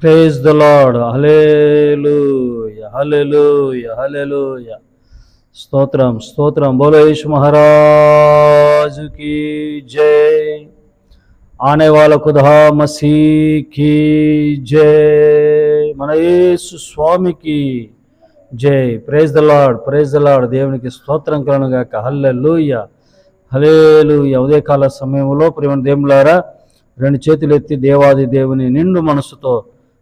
Praise the Lord హలేలు హలేలు హలేలు స్తోత్రం స్తోత్రం బోలేష్ మహారాజుకి జై ఆనే వాళ్ళ కుదా మసీకి జై మన యేసు స్వామికి జై praise the Lord praise the Lord దేవునికి స్తోత్రం కలనుగాక హల్లెలూయ హలేలుయ ఉదయకాల సమయంలో ప్రేమ దేవులారా రెండు చేతులు ఎత్తి దేవాది దేవుని నిండు మనసుతో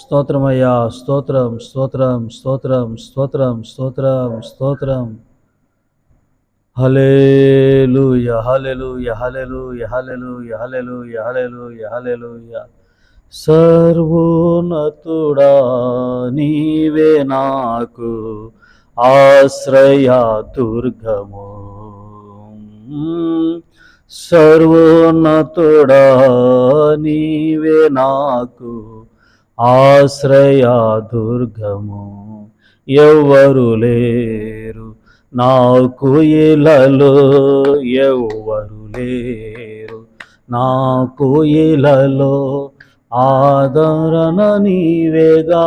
స్తోత్రమయ్యా స్తోత్రం స్తోత్రం స్తోత్రం స్తోత్రం స్తోత్రం స్తోత్రం. హలేలు యహలెలు యహలెలు యహలెలు యహలెలు యహలెలు యహలెలు సర్వోన్నతుడా నీవే నాకు ఆశ్రయా దుర్గము. సర్వోన్నతుడా నీవే నాకు ఆశ్రయ దుర్గము. ఎవ్వరు లేరు. నాకు ఇలలో ఎవ్వరు లేరు. నాకు ఇలలో ఆదరణ నీవేగా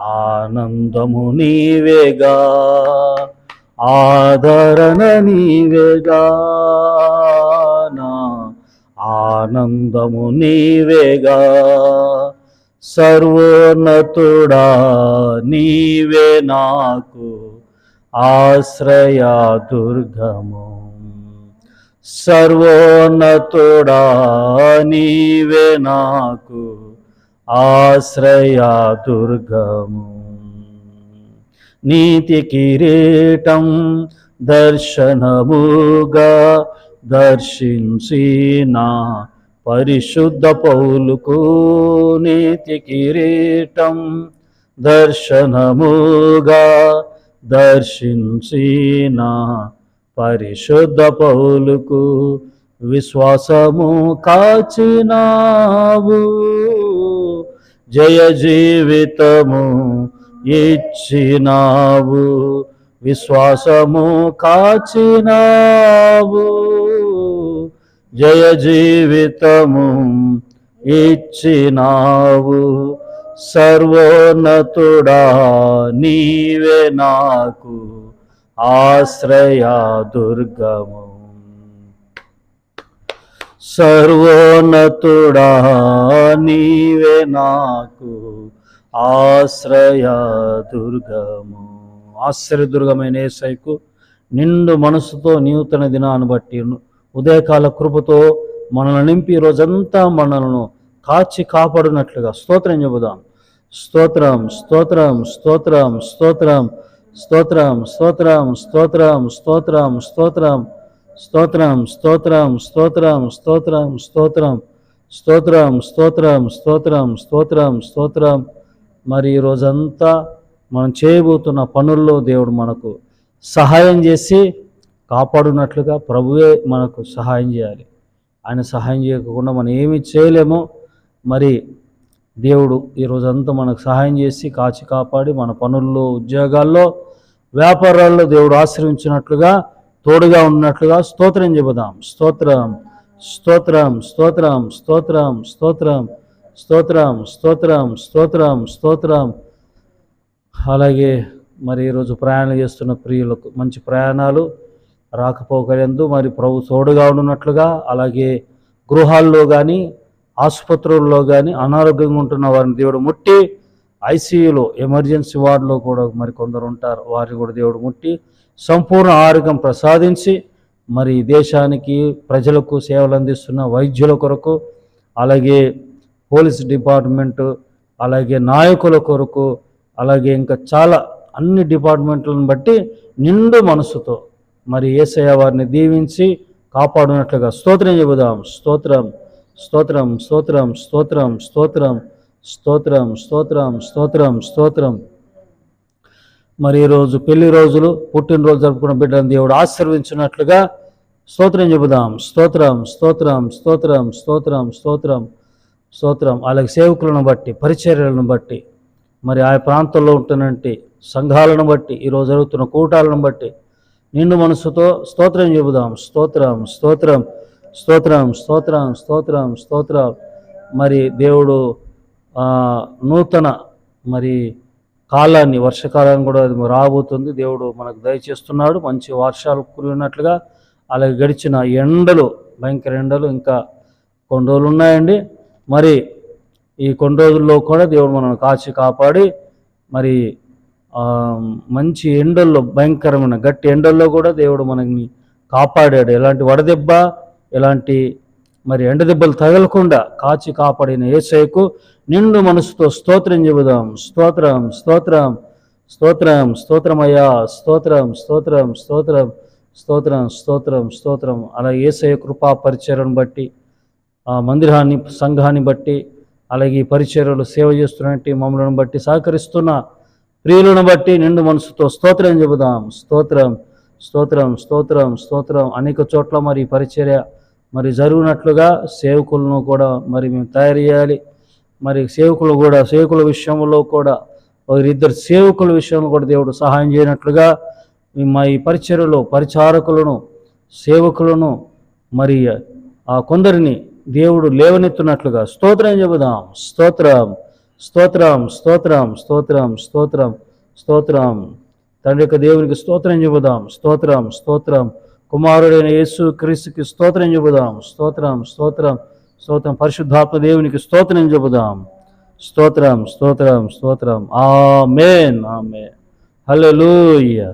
ఆనందము నీవేగా ఆదరణ నీవేగా ఆనందము నీవేగా. సర్వోన్నతుడా నీవే నాకు ఆశ్రయ దుర్గము. సర్వోన్నతుడా నీవే నాకు ఆశ్రయ దుర్గము. నీతి కిరీటం దర్శనముగా దర్శించిన పరిశుద్ధ పౌలుకు నీతి కిరీటం దర్శనముగా దర్శించిన పరిశుద్ధ పౌలుకు విశ్వాసము కాచినావు. జయ జీవితము ఇచ్చినావు. విశ్వాసము కాచినావు. జయ జీవితము ఇచ్చినావు. సర్వోన్నతుడా నీవే నాకు ఆశ్రయ దుర్గము. సర్వోన్నతుడా నీవే నాకు ఆశ్రయ దుర్గము. ఆశ్రయ దుర్గమైన ఏసైకు నిండు మనసుతో నూతన దినాన్ని బట్టి ఉదయకాల కృపతో మనల్ని నింపి రోజంతా మనలను కాచి కాపాడినట్లుగా స్తోత్రం చెబుదాం స్తోత్రం స్తోత్రం స్తోత్రం స్తోత్రం స్తోత్రం స్తోత్రం స్తోత్రం స్తోత్రం స్తోత్రం స్తోత్రం స్తోత్రం స్తోత్రం స్తోత్రం స్తోత్రం స్తోత్రం స్తోత్రం స్తోత్రం స్తోత్రం స్తోత్రం మరి రోజంతా మనం చేయబోతున్న పనుల్లో దేవుడు మనకు సహాయం చేసి కాపాడునట్లుగా ప్రభువే మనకు సహాయం చేయాలి. ఆయన సహాయం చేయకుండా మనం ఏమి చేయలేమో మరి దేవుడు ఈ రోజంతా మనకు సహాయం చేసి కాచి కాపాడి మన పనుల్లో ఉద్యోగాల్లో వ్యాపారాల్లో దేవుడు ఆశ్రయించినట్లుగా తోడుగా ఉన్నట్లుగా స్తోత్రం చెబుదాం. స్తోత్రం స్తోత్రం స్తోత్రం స్తోత్రం స్తోత్రం స్తోత్రం స్తోత్రం స్తోత్రం స్తోత్రం. అలాగే మరి ఈరోజు ప్రయాణం చేస్తున్న ప్రియులకు మంచి ప్రయాణాలు రాకపోకలందు మరి ప్రభు తోడుగా ఉన్నట్లుగా అలాగే గృహాల్లో కానీ ఆసుపత్రుల్లో కానీ అనారోగ్యంగా ఉంటున్న వారిని దేవుడు ముట్టి ఐసీయూలో ఎమర్జెన్సీ వార్డులో కూడా మరి కొందరు ఉంటారు. వారిని కూడా దేవుడు ముట్టి సంపూర్ణ ఆరోగ్యం ప్రసాదించి మరి దేశానికి ప్రజలకు సేవలు అందిస్తున్న వైద్యుల కొరకు అలాగే పోలీస్ డిపార్ట్మెంటు అలాగే నాయకుల కొరకు అలాగే ఇంకా చాలా అన్ని డిపార్ట్మెంట్లను బట్టి నిండు మనసుతో మరి ఏసయ్య వారిని దీవించి కాపాడునట్లుగా స్తోత్రం చెబుదాం స్తోత్రం స్తోత్రం స్తోత్రం స్తోత్రం స్తోత్రం స్తోత్రం స్తోత్రం స్తోత్రం స్తోత్రం మరి ఈరోజు పెళ్ళి రోజులు పుట్టినరోజు జరుపుకున్న బిడ్డను దేవుడు ఆశీర్వించినట్లుగా స్తోత్రం చెబుదాం స్తోత్రం స్తోత్రం స్తోత్రం స్తోత్రం స్తోత్రం స్తోత్రం అలాగే సేవకులను బట్టి పరిచర్యలను బట్టి మరి ఆ ప్రాంతంలో ఉంటున్నటువంటి సంఘాలను బట్టి ఈరోజు జరుగుతున్న కూటాలను బట్టి నిండు మనసుతో స్తోత్రం చెబుదాం. స్తోత్రం స్తోత్రం స్తోత్రం స్తోత్రం స్తోత్రం స్తోత్రం. మరి దేవుడు నూతన మరి కాలాన్ని వర్షకాలాన్ని కూడా అది రాబోతుంది. దేవుడు మనకు దయచేస్తున్నాడు. మంచి వర్షాలు కురినట్లుగా అలాగే గడిచిన ఎండలు భయంకర ఎండలు ఇంకా కొన్ని రోజులు ఉన్నాయండి. మరి ఈ కొన్ని రోజుల్లో కూడా దేవుడు మనల్ని కాచి కాపాడి మరి మంచి ఎండల్లో భయంకరమైన గట్టి ఎండల్లో కూడా దేవుడు మనల్ని కాపాడాడు. ఎలాంటి వడదెబ్బ ఎలాంటి మరి ఎండ దెబ్బలు తగలకుండా కాచి కాపాడిన ఏసైకు నిండు మనసుతో స్తోత్రం చెబుదాం. స్తోత్రం స్తోత్రం స్తోత్రం స్తోత్రమయ్యా స్తోత్రం స్తోత్రం స్తోత్రం స్తోత్రం స్తోత్రం స్తోత్రం. అలా ఏసయ కృపా పరిచయను బట్టి ఆ మందిరాన్ని సంఘాన్ని బట్టి అలాగే ఈ పరిచర్యలు సేవ చేస్తున్నట్టు మమ్మల్ని బట్టి సహకరిస్తున్న ప్రియులను బట్టి నిండు మనసుతో స్తోత్రం చెబుదాం. స్తోత్రం స్తోత్రం స్తోత్రం స్తోత్రం. అనేక చోట్ల మరి పరిచర్య మరి జరుగునట్లుగా సేవకులను కూడా మరి మేము తయారు చేయాలి. మరి సేవకులు కూడా సేవకుల విషయంలో కూడా ఒకరిద్దరు సేవకుల విషయంలో కూడా దేవుడు సహాయం చేయనట్లుగా మా ఈ పరిచర్యలో పరిచారకులను సేవకులను మరి ఆ కొందరిని దేవుడు లేవనెత్తున్నట్లుగా స్తోత్రం చెబుదాం. స్తోత్రం. స్తోత్రం స్తోత్రం స్తోత్రం స్తోత్రం స్తోత్రం. తండ్రి యొక్క దేవునికి స్తోత్రం చెబుదాం. స్తోత్రం స్తోత్రం. కుమారుడైన యేసు క్రీస్తుకి స్తోత్రం చెబుదాం. స్తోత్రం స్తోత్రం స్తోత్రం. పరిశుద్ధాత్మ దేవునికి స్తోత్రం చెబుదాం. స్తోత్రం స్తోత్రం స్తోత్రం. ఆమేన్ హలో లూయ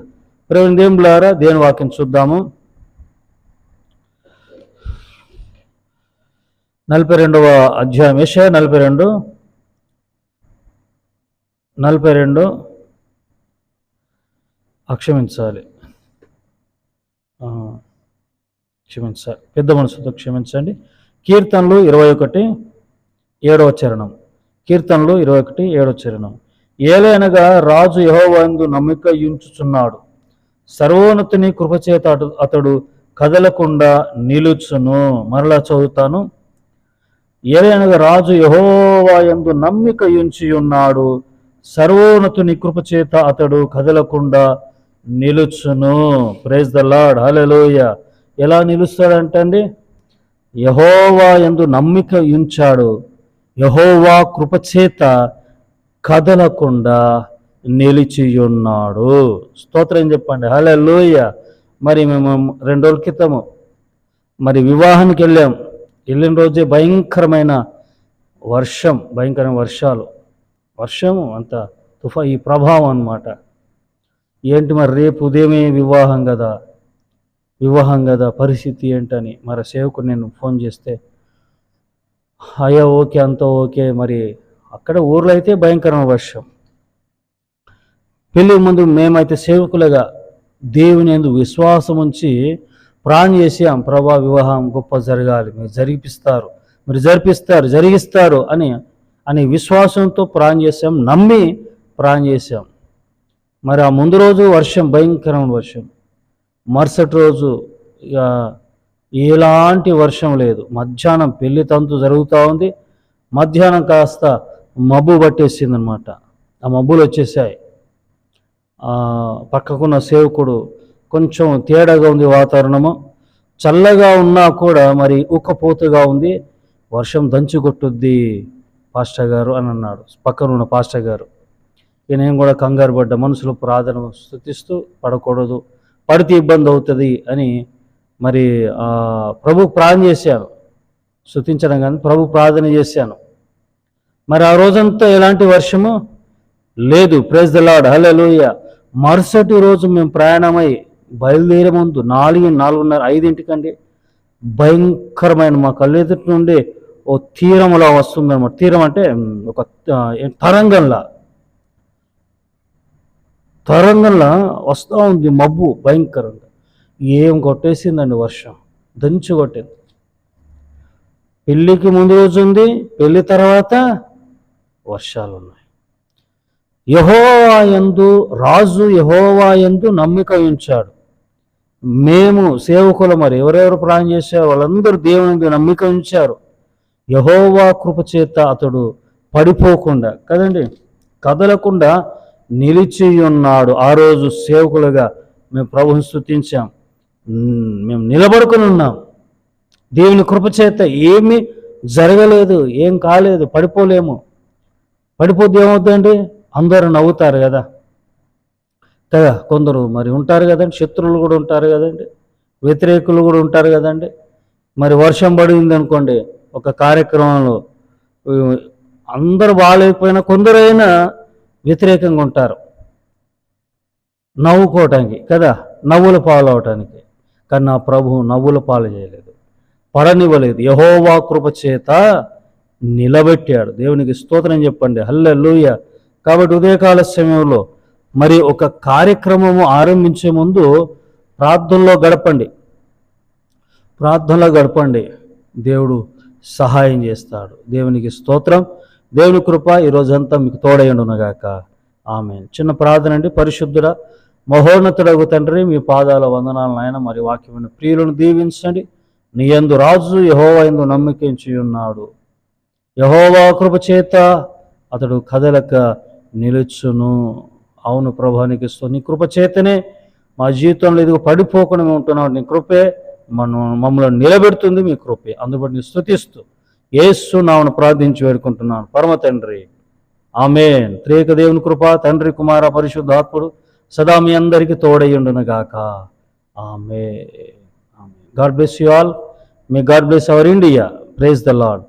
ప్రవీణ్ దేవులారా దేని వాక్యం చూద్దాము. నలభై రెండవ అధ్యాయం. యెషయా నలభై రెండు. నలభై రెండు అక్షమించాలి. క్షమించాలి. పెద్ద మనసుతో క్షమించండి. కీర్తనలు ఇరవై ఒకటి ఏడవ చరణం. కీర్తనలు ఇరవై ఒకటి ఏడవ చరణం. ఏలైనగా రాజు యహోవందు నమ్మిక యుంచుచున్నాడు. సర్వోన్నతిని కృపచేత అతడు కదలకుండా నిలుచును. మరలా చదువుతాను. ఏలైనగా రాజు యహోవాయందు నమ్మిక యుంచి ఉన్నాడు సర్వోన్నతుని కృపచేత అతడు కదలకుండా నిలుచును. ప్రైజ్ ద లాడ్ హల్లెలూయ ఎలా నిలుస్తాడంటండి యహోవా ఎందు నమ్మిక ఉంచాడు. యహోవా కృపచేత కదలకుండా నిలిచియున్నాడు. స్తోత్రం చెప్పండి. హల్లెలూయ మరి మేము రెండు రోజుల క్రితము మరి వివాహానికి వెళ్ళాం. వెళ్ళిన రోజే భయంకరమైన వర్షం భయంకరమైన వర్షాలు. వర్షము అంత తుఫా ఈ ప్రభావం అన్నమాట. ఏంటి మరి రేపు ఉదయమే వివాహం కదా వివాహం కదా పరిస్థితి ఏంటని మరి సేవకుడు నేను ఫోన్ చేస్తే అయ్యా ఓకే అంతా ఓకే మరి అక్కడ ఊర్లో అయితే భయంకరమైన వర్షం. పెళ్ళి ముందు మేమైతే సేవకులుగా దేవుని ఎందు విశ్వాసం ఉంచి ప్రాణం చేసాం. ప్రభా వివాహం గొప్ప జరగాలి. మీరు జరిపిస్తారు. మీరు జరిపిస్తారు జరిగిస్తారు అని అని విశ్వాసంతో ప్రాణం చేసాం నమ్మి ప్రాణం చేసాం మరి ఆ ముందు రోజు వర్షం భయంకరమైన వర్షం. మరుసటి రోజు ఇక ఎలాంటి వర్షం లేదు. మధ్యాహ్నం పెళ్ళి తంతు జరుగుతూ ఉంది. మధ్యాహ్నం కాస్త మబ్బు పట్టేసింది అనమాట ఆ మబ్బులు వచ్చేసాయి. పక్కకున్న సేవకుడు కొంచెం తేడాగా ఉంది వాతావరణము. చల్లగా ఉన్నా కూడా మరి ఉక్కపోతగా ఉంది. వర్షం దంచి కొట్టుద్ది పాస్టర్ గారు అని అన్నాడు. పక్కన ఉన్న పాస్టర్ గారు ఇక నేను కూడా కంగారు పడ్డ మనసులో ప్రార్థన స్థుతిస్తూ పడకూడదు పడితే ఇబ్బంది అవుతుంది అని మరి ప్రభు ప్రార్థన చేశాను స్థుతించడం కానీ ప్రభు ప్రార్థన చేశాను. మరి ఆ రోజంతా ఎలాంటి వర్షము? లేదు. ప్రేజ్ ద లాడ్ హల్లెలూయ మరుసటి రోజు మేము ప్రయాణమై బయలుదేరే ముందు నాలుగు నాలుగున్నర ఐదింటికండి. భయంకరమైన మా కళ్ళు ఎదుటి నుండి ఓ తీరంలా వస్తుందన్నమాట. తీరం అంటే ఒక తరంగంలా. తరంగంలా వస్తూ ఉంది మబ్బు భయంకరంగా. ఏం కొట్టేసిందండి వర్షం? దంచి కొట్టింది. పెళ్ళికి ముందు రోజు ఉంది పెళ్ళి తర్వాత వర్షాలు ఉన్నాయి యహోవా ఎందు రాజు యహోవా ఎందు నమ్మిక ఉంచాడు. మేము సేవకులు మరి ఎవరెవరు ప్రాణం చేసే వాళ్ళందరూ దేవుని నమ్మిక ఉంచారు. యహోవా కృపచేత అతడు పడిపోకుండా కదండి? కదలకుండా నిలిచి ఉన్నాడు. ఆ రోజు సేవకులుగా మేము ప్రభుని స్థుతించాం మేము నిలబడుకుని ఉన్నాం. దేవుని కృపచేత ఏమీ జరగలేదు ఏం కాలేదు పడిపోలేము. పడిపోతే ఏమవుతుందండి? అందరూ నవ్వుతారు కదా. కదా కొందరు మరి ఉంటారు కదండి శత్రువులు కూడా ఉంటారు కదండి వ్యతిరేకులు కూడా ఉంటారు కదండి. మరి వర్షం పడింది అనుకోండి ఒక కార్యక్రమంలో అందరూ బాగాలేకపోయినా కొందరైనా వ్యతిరేకంగా ఉంటారు. నవ్వుకోవటానికి కదా నవ్వుల పాలు అవటానికి కానీ నా ప్రభు నవ్వుల పాలు చేయలేదు. పడనివ్వలేదు. యహోవా కృప చేత నిలబెట్టాడు. దేవునికి స్తోత్రం చెప్పండి. హల్లెలూయ. కాబట్టి ఉదయకాల సమయంలో మరి ఒక కార్యక్రమము ఆరంభించే ముందు ప్రార్థనలో గడపండి. ప్రార్థనలో గడపండి. దేవుడు సహాయం చేస్తాడు. దేవునికి స్తోత్రం. దేవుని కృప ఈ రోజంతా మీకు తోడైండునగాక ఆమె చిన్న ప్రార్థన అండి. పరిశుద్ధుడ మహోన్నతుడగు తండ్రి మీ పాదాల వందనాలను ఆయన మరి వాక్యమైన ప్రియులను దీవించండి. నీ ఎందు రాజు యహోవా ఎందు నమ్మకించి ఉన్నాడు యహోవా కృప చేత అతడు కదలక నిలుచును. అవును ప్రభానికి నీ కృప చేతనే మా జీవితంలో ఇదిగో పడిపోకుండా ఉంటున్నాడు నీ కృపే మనం మమ్మల్ని నిలబెడుతుంది మీ కృపే. అందుబడిని స్థుతిస్తూ ఏసు నామను ప్రార్థించి వేడుకుంటున్నాను. పరమ తండ్రి ఆమెన్. త్రేక దేవుని కృప తండ్రి కుమార పరిశుద్ధాత్ముడు సదా మీ అందరికీ తోడయ్యుండునుగాక amen God bless you all. May God bless our India. Praise the Lord